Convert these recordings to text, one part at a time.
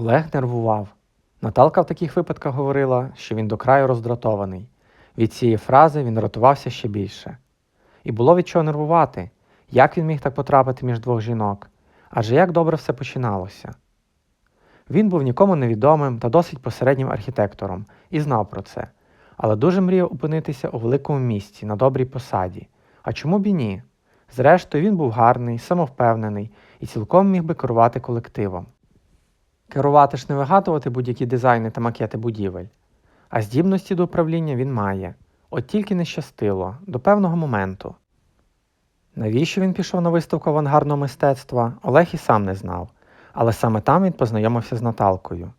Олег нервував. Наталка в таких випадках говорила, що він до краю роздратований. Від цієї фрази він рятувався ще більше. І було від чого нервувати, як він міг так потрапити між двох жінок, адже як добре все починалося. Він був нікому невідомим та досить посереднім архітектором і знав про це, але дуже мріяв опинитися у великому місті на добрій посаді. А чому б і ні? Зрештою, він був гарний, самовпевнений і цілком міг би керувати колективом. Керувати ж не вигадувати будь-які дизайни та макети будівель, а здібності до управління він має, от тільки не щастило до певного моменту. Навіщо він пішов на виставку авангардного мистецтва, Олег і сам не знав, але саме там він познайомився з Наталкою.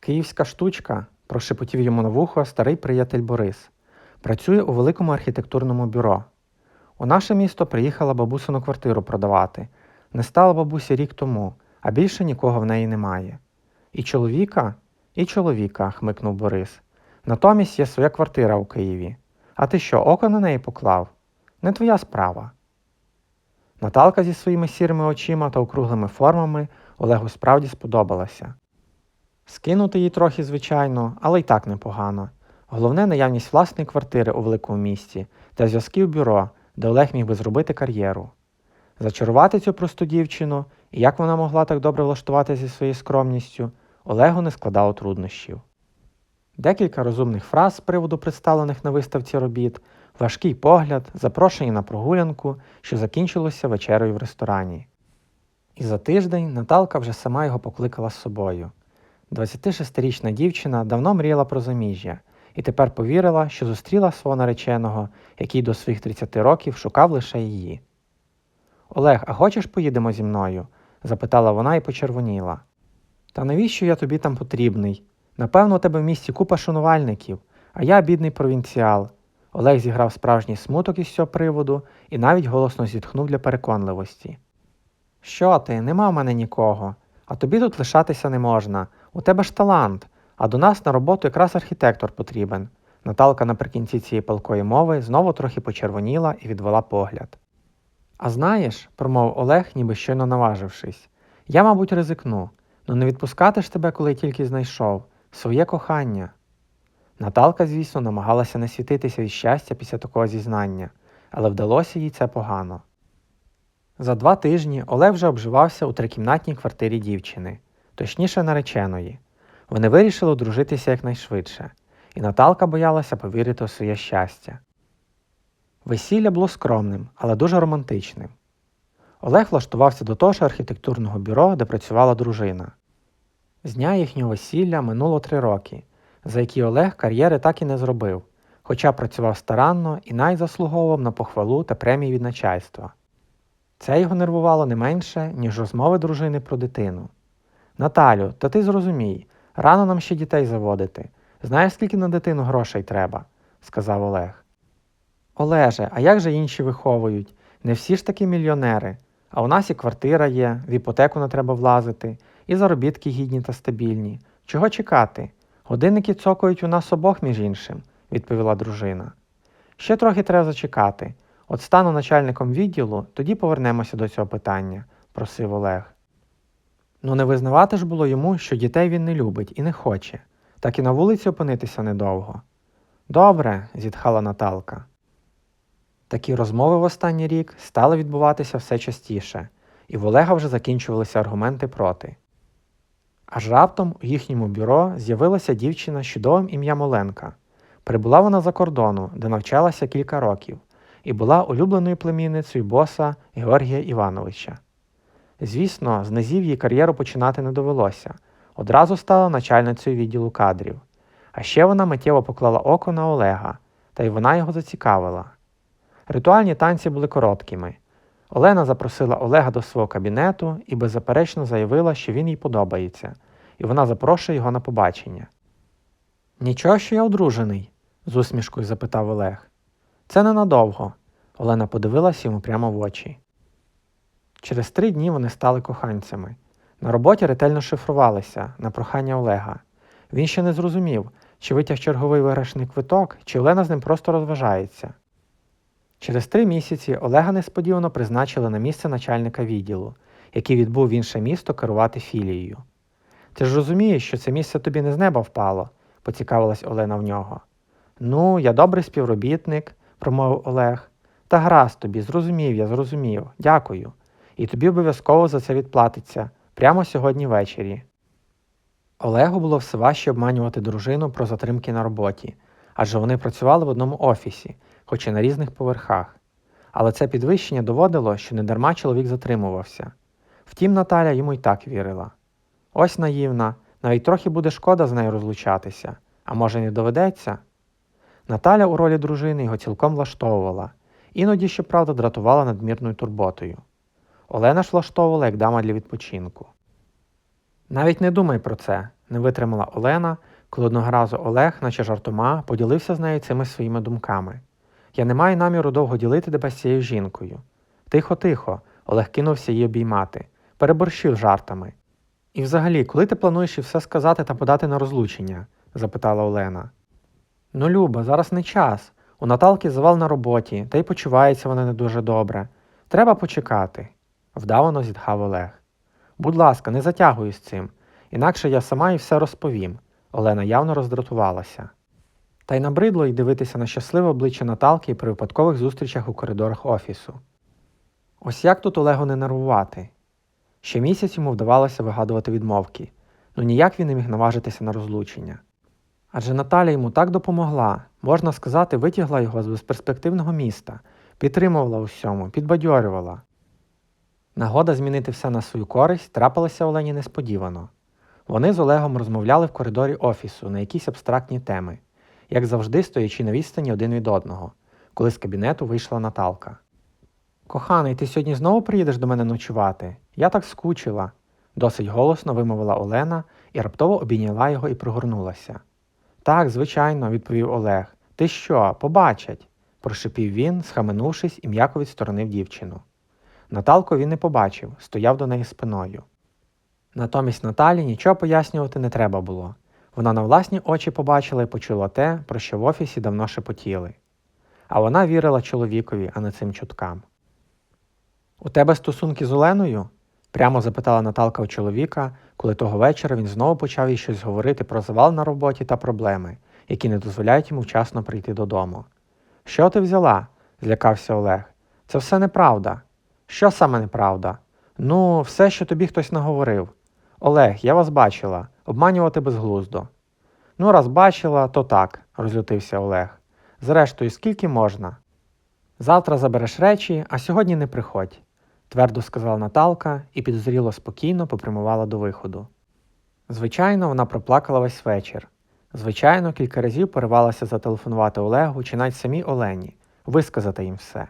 Київська штучка, прошепотів йому на вухо старий приятель Борис, працює у великому архітектурному бюро. У наше місто приїхала бабусину квартиру продавати. Не стала бабусі рік тому, а більше нікого в неї немає. І чоловіка, і чоловіка, хмикнув Борис. Натомість є своя квартира у Києві. А ти що, око на неї поклав? Не твоя справа. Наталка зі своїми сірими очима та округлими формами Олегу справді сподобалася. Скинути її трохи, звичайно, але й так непогано. Головне наявність власної квартири у великому місті та зв'язки в бюро, де Олег міг би зробити кар'єру. Зачарувати цю просту дівчину і як вона могла так добре влаштуватися зі своєю скромністю, Олегу не складало труднощів. Декілька розумних фраз з приводу представлених на виставці робіт, важкий погляд, запрошення на прогулянку, що закінчилося вечерою в ресторані. І за тиждень Наталка вже сама його покликала з собою. 26-річна дівчина давно мріяла про заміжжя і тепер повірила, що зустріла свого нареченого, який до своїх 30 років шукав лише її. Олег, а хочеш поїдемо зі мною? Запитала вона і почервоніла. Та навіщо я тобі там потрібний? Напевно, у тебе в місті купа шанувальників, а я бідний провінціал. Олег зіграв справжній смуток із цього приводу і навіть голосно зітхнув для переконливості. Що ти, нема в мене нікого, а тобі тут лишатися не можна. У тебе ж талант, а до нас на роботу якраз архітектор потрібен. Наталка наприкінці цієї палкої мови знову трохи почервоніла і відвела погляд. А знаєш, промовив Олег, ніби щойно наважившись, я, мабуть, ризикну, ну не відпускати ж тебе, коли тільки знайшов, своє кохання. Наталка, звісно, намагалася не світитися від щастя після такого зізнання, але вдалося їй це погано. За два тижні Олег вже обживався у трикімнатній квартирі дівчини, точніше нареченої. Вони вирішили одружитися якнайшвидше, і Наталка боялася повірити у своє щастя. Весілля було скромним, але дуже романтичним. Олег влаштувався до того ж архітектурного бюро, де працювала дружина. З дня їхнього весілля минуло три роки, за які Олег кар'єри так і не зробив, хоча працював старанно і навіть заслуговував на похвалу та премії від начальства. Це його нервувало не менше, ніж розмови дружини про дитину. Наталю, та ти зрозумій, рано нам ще дітей заводити. Знаєш, скільки на дитину грошей треба, сказав Олег. Олеже, а як же інші виховують? Не всі ж таки мільйонери. А у нас і квартира є, в іпотеку не треба влазити, і заробітки гідні та стабільні. Чого чекати? Годинники цокають у нас обох, між іншим, відповіла дружина. Ще трохи треба зачекати. От стану начальником відділу, тоді повернемося до цього питання, просив Олег. Ну не визнавати ж було йому, що дітей він не любить і не хоче, так і на вулиці опинитися недовго. Добре, зітхала Наталка. Такі розмови в останній рік стали відбуватися все частіше, і в Олега вже закінчувалися аргументи проти. Аж раптом у їхньому бюро з'явилася дівчина з чудовим ім'ям Оленка. Прибула вона за кордону, де навчалася кілька років, і була улюбленою племінницею боса Георгія Івановича. Звісно, з низів їй кар'єру починати не довелося, одразу стала начальницею відділу кадрів. А ще вона миттєво поклала око на Олега, та й вона його зацікавила. Ритуальні танці були короткими. Олена запросила Олега до свого кабінету і беззаперечно заявила, що він їй подобається, і вона запрошує його на побачення. Нічого, що я одружений? з усмішкою запитав Олег. Це ненадовго. Олена подивилася йому прямо в очі. Через три дні вони стали коханцями. На роботі ретельно шифрувалися на прохання Олега. Він ще не зрозумів, чи витяг черговий виграшний квиток, чи Олена з ним просто розважається. Через три місяці Олега несподівано призначили на місце начальника відділу, який відбув в інше місто керувати філією. Ти ж розумієш, що це місце тобі не з неба впало, поцікавилась Олена в нього. Ну, я добрий співробітник, промовив Олег. Та гаразд тобі, зрозумів я, зрозумів. Дякую. І тобі обов'язково за це відплатиться прямо сьогодні ввечері. Олегу було все важче обманювати дружину про затримки на роботі, адже вони працювали в одному офісі, хоч і на різних поверхах. Але це підвищення доводило, що недарма чоловік затримувався. Втім, Наталя йому й так вірила. Ось наївна, навіть трохи буде шкода з нею розлучатися, а може не доведеться. Наталя у ролі дружини його цілком влаштовувала, іноді, щоправда, дратувала надмірною турботою. Олена ж влаштовувала як дама для відпочинку. Навіть не думай про це, не витримала Олена, коли одного разу Олег, наче жартома, поділився з нею цими своїми думками. Я не маю наміру довго ділити тебе з цією жінкою. Тихо, тихо, Олег кинувся її обіймати, переборщив жартами. І взагалі, коли ти плануєш і все сказати та подати на розлучення? запитала Олена. Ну, Люба, зараз не час. У Наталки завал на роботі, та й почувається вона не дуже добре. Треба почекати, вдавано зітхав Олег. Будь ласка, не затягуй з цим, інакше я сама і все розповім. Олена явно роздратувалася. Та й набридло й дивитися на щасливе обличчя Наталки при випадкових зустрічах у коридорах офісу. Ось як тут Олегу не нервувати. Ще місяць йому вдавалося вигадувати відмовки, ну ніяк він не міг наважитися на розлучення. Адже Наталя йому так допомогла, можна сказати, витягла його з безперспективного міста, підтримувала усьому, підбадьорювала. Нагода змінити все на свою користь трапилася Олені несподівано. Вони з Олегом розмовляли в коридорі офісу на якісь абстрактні теми, як завжди стоячи на відстані один від одного, коли з кабінету вийшла Наталка. Коханий, ти сьогодні знову приїдеш до мене ночувати? Я так скучила, досить голосно вимовила Олена і раптово обійняла його і пригорнулася. Так, звичайно, відповів Олег. Ти що, побачать? прошипів він, схаменувшись і м'яко відсторонив дівчину. Наталку він не побачив, стояв до неї спиною. Натомість Наталі нічого пояснювати не треба було. Вона на власні очі побачила і почула те, про що в офісі давно шепотіли. А вона вірила чоловікові, а не цим чуткам. У тебе стосунки з Оленою? прямо запитала Наталка у чоловіка, коли того вечора він знову почав їй щось говорити про завал на роботі та проблеми, які не дозволяють йому вчасно прийти додому. Що ти взяла? злякався Олег. Це все неправда. Що саме неправда? Ну, все, що тобі хтось наговорив. Олег, я вас бачила, обманювати безглуздо. Ну, раз бачила, то так, розлютився Олег. Зрештою, скільки можна? Завтра забереш речі, а сьогодні не приходь, твердо сказала Наталка і підозріло спокійно попрямувала до виходу. Звичайно, вона проплакала весь вечір. Звичайно, кілька разів поривалася зателефонувати Олегу чи навіть самій Олені, висказати їм все.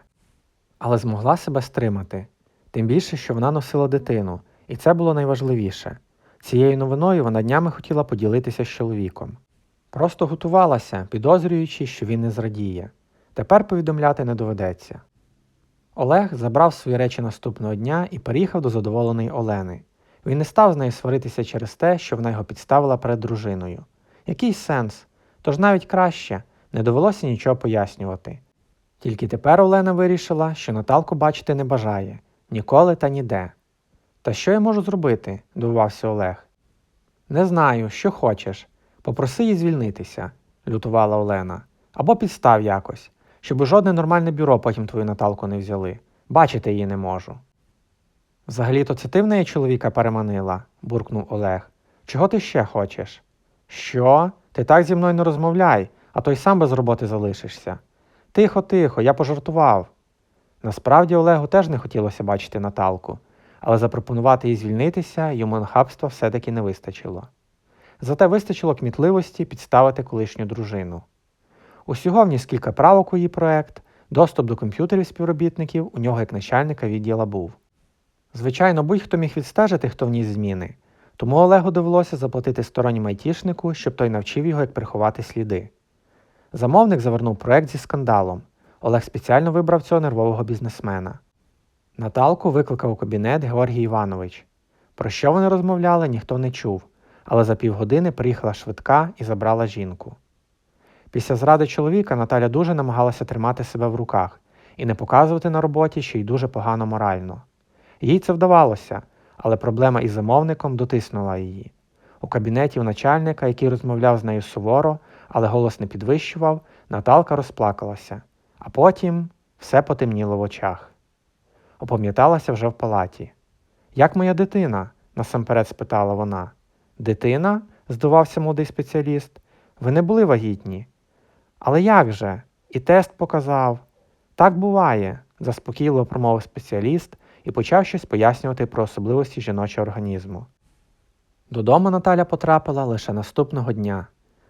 Але змогла себе стримати, тим більше, що вона носила дитину, і це було найважливіше. Цією новиною вона днями хотіла поділитися з чоловіком. Просто готувалася, підозрюючи, що він не зрадіє. Тепер повідомляти не доведеться. Олег забрав свої речі наступного дня і переїхав до задоволеної Олени. Він не став з нею сваритися через те, що вона його підставила перед дружиною. Який сенс? Тож навіть краще, не довелося нічого пояснювати. Тільки тепер Олена вирішила, що Наталку бачити не бажає ніколи та ніде. Та що я можу зробити? дивувався Олег. Не знаю, що хочеш. Попроси її звільнитися, лютувала Олена. Або підстав якось, щоб жодне нормальне бюро потім твою Наталку не взяли. Бачити її не можу. Взагалі-то це ти в неї чоловіка переманила, буркнув Олег. Чого ти ще хочеш? Що? Ти так зі мною не розмовляй, а то й сам без роботи залишишся. Тихо, тихо, я пожартував. Насправді Олегу теж не хотілося бачити Наталку, але запропонувати їй звільнитися йому нахабства все-таки не вистачило. Зате вистачило кмітливості підставити колишню дружину. Усього вніс кілька правок у її проект, доступ до комп'ютерів співробітників у нього як начальника відділа був. Звичайно, будь-хто міг відстежити, хто вніс зміни, тому Олегу довелося заплатити сторонньому айтішнику, щоб той навчив його, як приховати сліди. Замовник завернув проект зі скандалом. Олег спеціально вибрав цього нервового бізнесмена. Наталку викликав у кабінет Георгій Іванович. Про що вони розмовляли, ніхто не чув, але за півгодини приїхала швидка і забрала жінку. Після зради чоловіка Наталя дуже намагалася тримати себе в руках і не показувати на роботі, що й дуже погано морально. Їй це вдавалося, але проблема із замовником дотиснула її. У кабінеті у начальника, який розмовляв з нею суворо, але голос не підвищував, Наталка розплакалася, а потім все потемніло в очах. Опам'яталася вже в палаті. Як моя дитина? насамперед спитала вона. Дитина? здивався молодий спеціаліст. Ви не були вагітні. Але як же? І тест показав. Так буває, заспокійливо промовив спеціаліст і почав щось пояснювати про особливості жіночого організму. Додому Наталя потрапила лише наступного дня.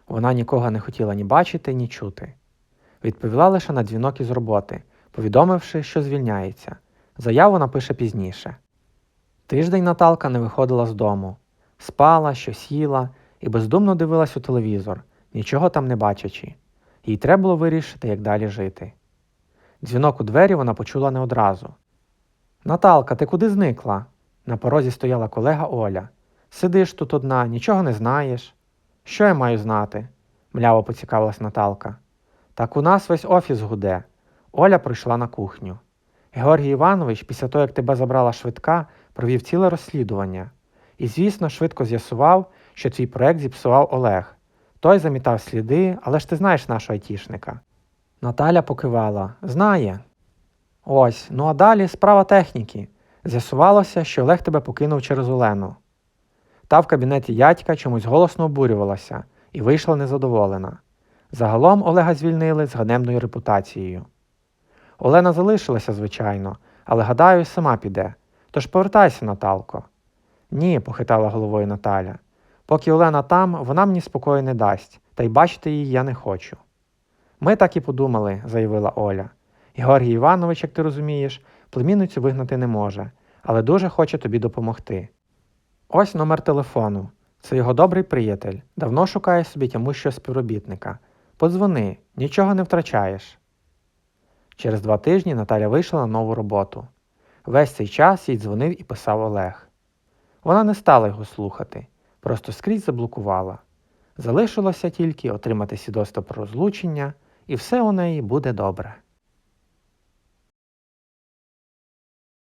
Вона нікого не хотіла ні бачити, ні чути. Відповіла лише на дзвінок із роботи, повідомивши, що звільняється. Заяву напише пізніше. Тиждень Наталка не виходила з дому, спала, щось їла і бездумно дивилась у телевізор, нічого там не бачачи. Їй треба було вирішити, як далі жити. Дзвінок у двері вона почула не одразу. Наталка, ти куди зникла? На порозі стояла колега Оля. Сидиш тут одна, нічого не знаєш. Що я маю знати? мляво поцікавилась Наталка. Так у нас весь офіс гуде. Оля прийшла на кухню. Георгій Іванович, після того, як тебе забрала швидка, провів ціле розслідування. І, звісно, швидко з'ясував, що твій проект зіпсував Олег. Той замітав сліди, але ж ти знаєш нашого айтішника. Наталя покивала. Знає. Ось, ну а далі справа техніки. З'ясувалося, що Олег тебе покинув через Олену. Та в кабінеті ядька чомусь голосно обурювалася і вийшла незадоволена. Загалом Олега звільнили з ганебною репутацією. Олена залишилася, звичайно, але гадаю, сама піде. Тож повертайся, Наталко. Ні, похитала головою Наталя. Поки Олена там, вона мені спокою не дасть, та й бачити її я не хочу. Ми так і подумали, заявила Оля. Георгій Іванович, як ти розумієш, племінницю вигнати не може, але дуже хоче тобі допомогти. Ось номер телефону. Це його добрий приятель. Давно шукає собі тямущого співробітника. Подзвони, нічого не втрачаєш. Через два тижні Наталя вийшла на нову роботу. Весь цей час їй дзвонив і писав Олег. Вона не стала його слухати, просто скрізь заблокувала. Залишилося тільки отримати свідоцтво про розлучення, і все у неї буде добре.